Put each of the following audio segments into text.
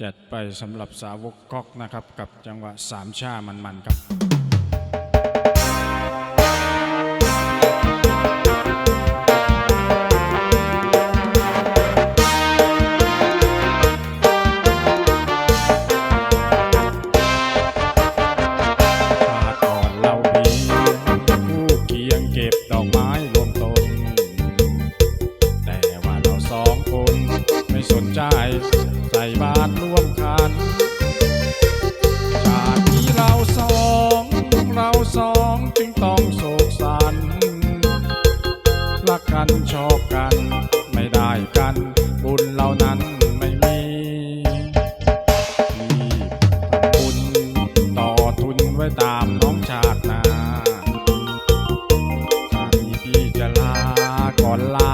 จัดไปสำหรับสาวกก๊อกนะครับ กับจังหวะสามชามันๆครับชาต่อเรามีคู่เคียงเก็บดอกไม้รวมตนแต่ว่าเราสองคนไม่สนใจ ใส่บาตรร่วมกันชาตินี้เราสองเราสองจึงต้องโศกสันรักกันชอบกันไม่ได้กันบุญเหล่านั้นไม่มีที่ทำบุญต่อทุนไว้ตามน้องชาตินาชาตินี้พี่จะลาก่อนลา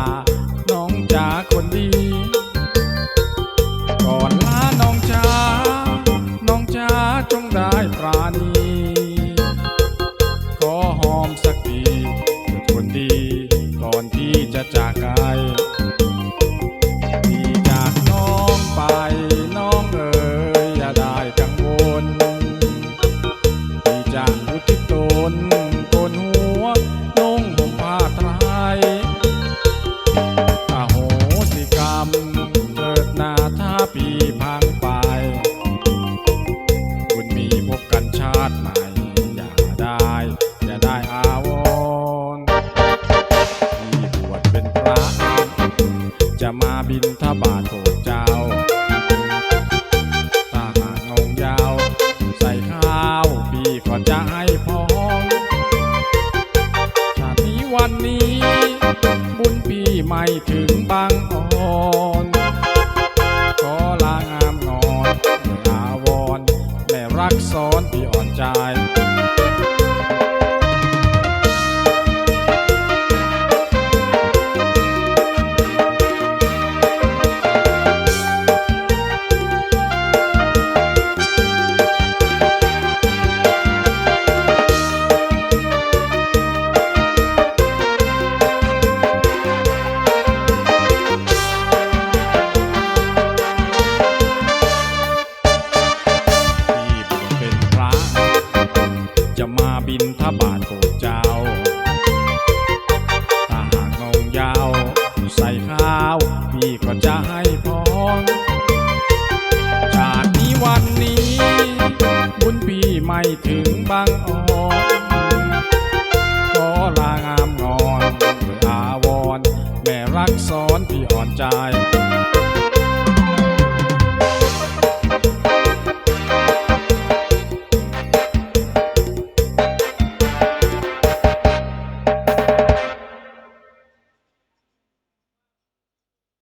มาบินทบาทโปรดเจ้า ถ้าหากงงยาว ใส่ข้าวพี่ก็จะให้พรชาตินี้วันนี้ บุญพี่ไม่ถึงบางอ่อนขอลางามงอนอาวรณ์แม่รักสอนพี่ ให้พองชาตินี้วันนี้ บุญปีไม่ถึงบางออกขอลางามงอนเพื่ออาวรแม่รักสอนพี่อ่อนใจ